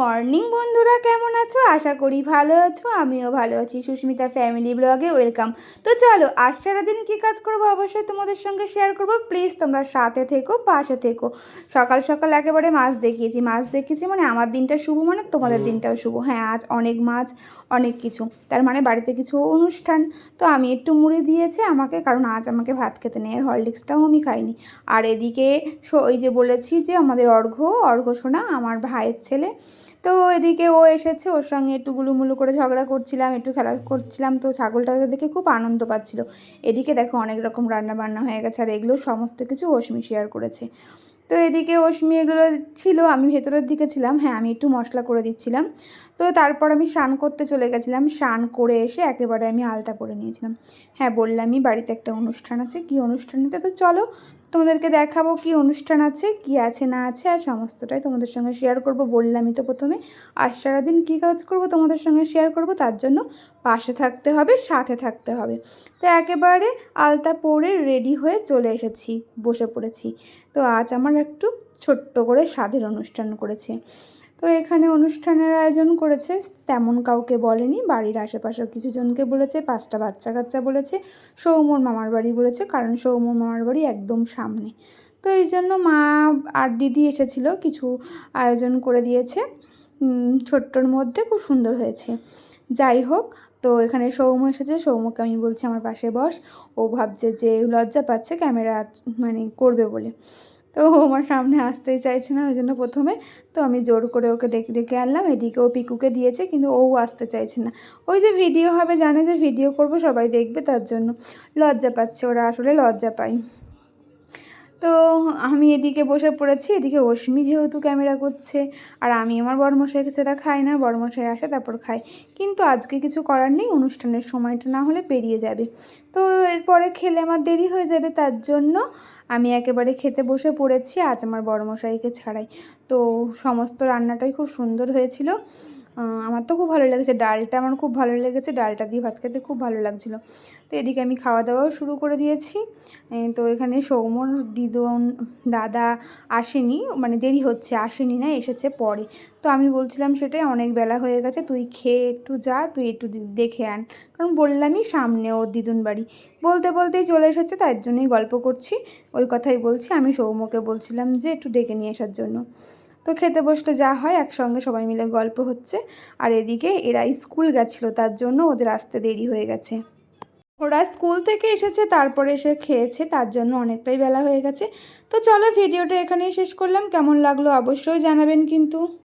Morning বন্ধুরা, কেমন আছো? আশা করি ভালো আছো, আমিও ভালো আছি। সুস্মিতা ফ্যামিলি ব্লগে ওয়েলকাম। তো চলো, আজ সারাদিন কী কাজ করব অবশ্যই তোমাদের সঙ্গে শেয়ার করব। প্লিজ তোমরা সাথে থেকো, পাশে থেকো। সকাল সকাল একেবারে মাছ দেখিয়েছি। মাছ দেখিয়েছি মানে আমার দিনটা শুভ মানে তোমাদের দিনটাও শুভ। হ্যাঁ আজ অনেক মাছ, অনেক কিছু। তার মানে বাড়িতে কিছু অনুষ্ঠান। তো আমি একটু মুড়ি দিয়েছি আমাকে, কারণ আজ আমাকে ভাত খেতে নেই, আর হরলিক্সটাও আমি খাইনি। আর এদিকে ওই যে বলেছি যে আমাদের অর্ঘ অর্ঘ শোনা, আমার ভাইয়ের ছেলে। তো এদিকে ও এসেছে, ওর সঙ্গে একটু গুলুমুলু করে ঝগড়া করছিলাম, একটু খেলা করছিলাম, তো ছাগলটাকে দেখে খুব আনন্দ পাচ্ছিল। এদিকে দেখো অনেক রকম রান্না বান্না হয়ে গেছে, আর এগুলো সমস্ত কিছু অশ্মি শেয়ার করেছে। তো এদিকে অশ্মি এগুলো ছিল, আমি ভেতরের দিকে ছিলাম হ্যাঁ আমি একটু মশলা করে দিচ্ছিলাম। তো তারপর আমি স্নান করতে চলে গেছিলাম, স্নান করে এসে একেবারে আমি আলতা পরে নিয়েছিলাম। হ্যাঁ বললামই বাড়িতে একটা অনুষ্ঠান আছে, কি অনুষ্ঠান আছে? তো চলো তোমাদেরকে দেখাবো কি অনুষ্ঠান আছে, কি আছে, না আছে, আর সমস্তটাই তোমাদের সঙ্গে শেয়ার করব বললামই তো প্রথমে। আর সারাদিন কী কাজ করব তোমাদের সঙ্গে শেয়ার করব, তার জন্য পাশে থাকতে হবে, সাথে থাকতে হবে। তো একেবারে আলতা পরে রেডি হয়ে চলে এসেছি, বসে পড়েছি। তো আজ আমার একটু ছোট্ট করে স্বাদের অনুষ্ঠান করেছে। তো এখানে অনুষ্ঠানের আয়োজন করেছে, তেমন কাউকে বলেনি। বাড়ির আশেপাশেও কিছু জনকে বলেছে, পাঁচটা বাচ্চা কাচ্চা বলেছে, সৌমর মামার বাড়ি বলেছে, কারণ সৌমর মামার বাড়ি একদম সামনে। তো এই জন্য মা আর দিদি এসেছিল, কিছু আয়োজন করে দিয়েছে। ছোট্টর মধ্যে খুব সুন্দর হয়েছে। যাই হোক, তো এখানে সৌম এসেছে, সৌমকে আমি বলছি, আমার পাশে বস। ও ভাবছে যে লজ্জা পাচ্ছে, ক্যামেরা মানে করবে বলে। তো ও আমার সামনে আসতেই চাইছে না, ওই জন্য প্রথমে তো আমি জোর করে ওকে ডেকে ডেকে আনলাম, এদিকে ও পিকুকে দিয়েছে, কিন্তু ও আসতে চাইছে না। ওই যে ভিডিও হবে, জানে যে ভিডিও করব, সবাই দেখবে তার জন্য। লজ্জা পাচ্ছে, ওরা আসলে লজ্জা পায়। তো আমি এদিকে বসে পড়েছি, এদিকে অশ্মি যেহেতু ক্যামেরা করছে, আর আমি আমার বড়মশাইকে সেটা খাই না, বড়মশাই আসে তারপর খাই। কিন্তু আজকে কিছু করার নেই, অনুষ্ঠানের সময়টা না হলে পেরিয়ে যাবে। তো এরপরে খেলে আমার দেরি হয়ে যাবে, তার জন্য আমি একেবারে খেতে বসে পড়েছি, আজ আমার বড়মশাইকে ছাড়াই। তো সমস্ত রান্নাটাই খুব সুন্দর হয়েছিল। আমার তো খুব ভালো লেগেছে। ডালটা আমার খুব ভালো লেগেছে। ডালটা দিয়ে ভাত খেতে খুব ভালো লাগছিল। তো এদিকে আমি খাওয়া দাওয়াও শুরু করে দিয়েছি। তো এখানে সৌমর, দিদন, দাদা আসেনি। মানে দেরি হচ্ছে, আসেনি না, এসেছে পরে। তো আমি বলছিলাম, সেটাই অনেক বেলা হয়ে গেছে, তুই খেয়ে একটু যা, তুই একটু দেখে আন। কারণ বললামই সামনে ওর দিদুন বাড়ি। বলতে বলতেই চলে এসেছে, তার জন্যই গল্প করছি। ওই কথাই বলছি। আমি সৌমকে বলছিলাম যে, একটু ডেকে নিয়ে আসার জন্য। তো খেতে বসলে যা হয়, একসঙ্গে সবাই মিলে গল্প হচ্ছে। আর এদিকে এরা স্কুল গেছিল, তার জন্য ওদের আসতে দেরি হয়ে গেছে। ওরা স্কুল থেকে এসেছে, তারপরে এসে খেয়েছে, তার জন্য অনেকটাই বেলা হয়ে গেছে। তো চলো ভিডিওটা এখানেই শেষ করলাম। কেমন লাগল অবশ্যই জানাবেন কিন্তু।